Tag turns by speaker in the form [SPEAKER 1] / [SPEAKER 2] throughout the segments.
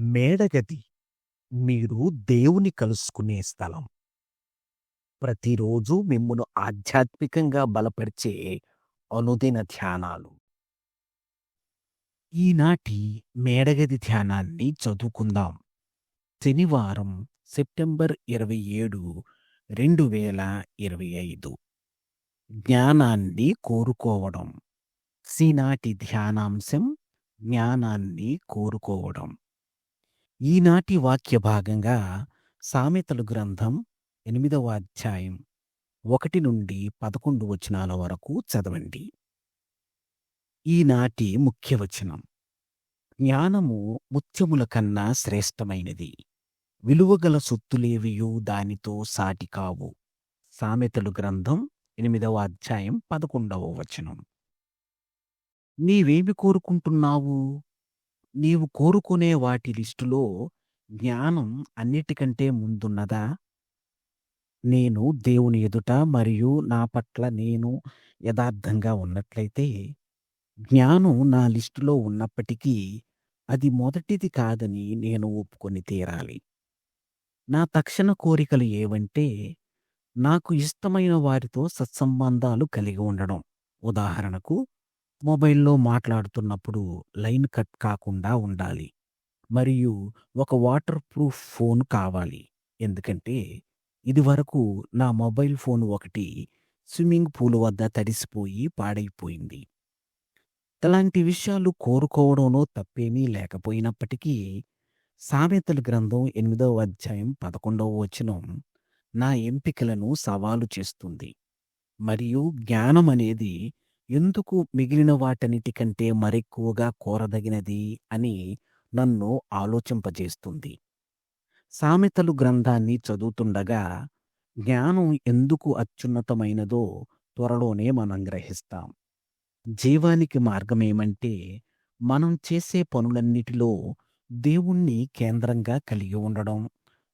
[SPEAKER 1] మేడగది మీరు దేవుని కలుసుకునే స్థలం. ప్రతిరోజు మిమ్మును ఆధ్యాత్మికంగా బలపరిచే అనుదిన ధ్యానాలు. ఈనాటి మేడగది ధ్యానాన్ని చదువుకుందాం. శనివారం సెప్టెంబర్ ఇరవై ఏడు రెండు వేల ఇరవై ఐదు జ్ఞానాన్ని కోరుకోవడం సీనాటి ధ్యానాంశం జ్ఞానాన్ని కోరుకోవడం ఈనాటి వాక్య భాగంగా సామెతలు గ్రంథం ఎనిమిదవ అధ్యాయం ఒకటి నుండి పదకొండు వచనాల వరకు చదవండి. ఈనాటి ముఖ్య వచనం. జ్ఞానము ముత్యముల కన్నా శ్రేష్టమైనది. విలువగల సొత్తులేవియు దానితో సాటి కావు. సామెతలు గ్రంథం ఎనిమిదవ అధ్యాయం పదకొండవ వచనం. నీవేమి కోరుకుంటున్నావు? నీవు కోరుకునే వాటి లిస్టులో జ్ఞానం అన్నిటికంటే ముందున్నదా? నేను దేవుని ఎదుట మరియు నా పట్ల నేను యథార్థంగా ఉన్నట్లయితే జ్ఞానం నా లిస్టులో ఉన్నప్పటికీ అది మొదటిది కాదని నేను ఒప్పుకొని తీరాలి. నా తక్షణ కోరికలు ఏవంటే నాకు ఇష్టమైన వారితో సత్సంబంధాలు కలిగి ఉండడం. ఉదాహరణకు మొబైల్లో మాట్లాడుతున్నప్పుడు లైన్ కట్ కాకుండా ఉండాలి. మరియు ఒక వాటర్ ప్రూఫ్ ఫోన్ కావాలి. ఎందుకంటే ఇదివరకు నా మొబైల్ ఫోన్ ఒకటి స్విమ్మింగ్ పూల్ వద్ద తడిసిపోయి పాడైపోయింది. అలాంటి విషయాలు కోరుకోవడంలో తప్పేమీ లేకపోయినప్పటికీ సామెతల గ్రంథం ఎనిమిదవ అధ్యాయం పదకొండవ వచనం నా ఎంపికలను సవాలు చేస్తుంది. మరియు జ్ఞానం అనేది ఎందుకు మిగిలిన వాటన్నిటికంటే మరెక్కువగా కోరదగినది అని నన్ను ఆలోచింపజేస్తుంది. సామెతలు గ్రంథాన్ని చదువుతుండగా జ్ఞానం ఎందుకు అత్యున్నతమైనదో త్వరలోనే మనం గ్రహిస్తాం. జీవానికి మార్గమేమంటే మనం చేసే పనులన్నిటిలో దేవుణ్ణి కేంద్రంగా కలిగి ఉండడం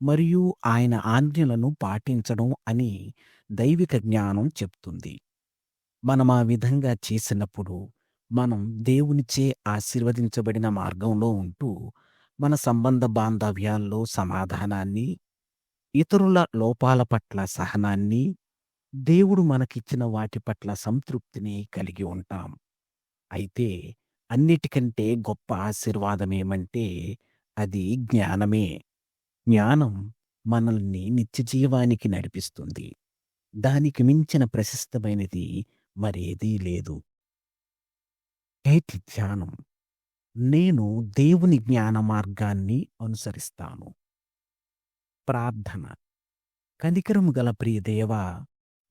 [SPEAKER 1] మరియు ఆయన ఆజ్ఞలను పాటించడం అని దైవిక జ్ఞానం చెప్తుంది. మనం ఆ విధంగా చేసినప్పుడు మనం దేవునిచే ఆశీర్వదించబడిన మార్గంలో ఉంటూ మన సంబంధ బాంధవ్యాల్లో సమాధానాన్ని ఇతరుల లోపాల పట్ల సహనాన్ని దేవుడు మనకిచ్చిన వాటి పట్ల సంతృప్తిని కలిగి ఉంటాం. అయితే అన్నిటికంటే గొప్ప ఆశీర్వాదమేమంటే అది జ్ఞానమే. జ్ఞానం మనల్ని నిత్యజీవానికి నడిపిస్తుంది. దానికి మించిన ప్రశస్తమైనది మరేదీ లేదు. ఏటి ధ్యానం? నేను దేవుని జ్ఞాన మార్గాన్ని అనుసరిస్తాను. ప్రార్థన. కనికరము గల ప్రియదేవ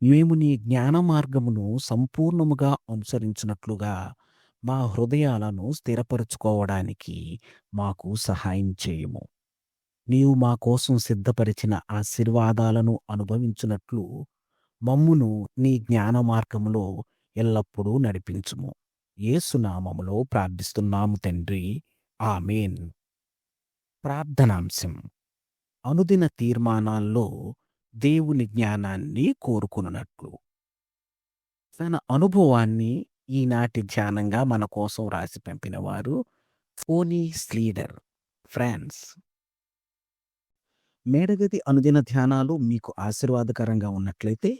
[SPEAKER 1] మేము నీ జ్ఞాన మార్గమును సంపూర్ణముగా అనుసరించినట్లుగా మా హృదయాలను స్థిరపరుచుకోవడానికి మాకు సహాయం చేయము. నీవు మా కోసం సిద్ధపరిచిన ఆశీర్వాదాలను అనుభవించినట్లు మమ్మును నీ జ్ఞాన మార్గములో ఎల్లప్పుడూ నడిపించుము. ఏసునామములో ప్రార్థిస్తున్నాము తండ్రి. ఆమెన్. ప్రార్థనాంశం. అనుదిన తీర్మానాల్లో దేవుని జ్ఞానాన్ని కోరుకున్నట్లు తన అనుభవాన్ని ఈనాటి ధ్యానంగా మన కోసం రాసి పంపినవారు ఫోనీ స్లీడర్ ఫ్రాన్స్. మేడగది అనుదిన ధ్యానాలు మీకు ఆశీర్వాదకరంగా ఉన్నట్లయితే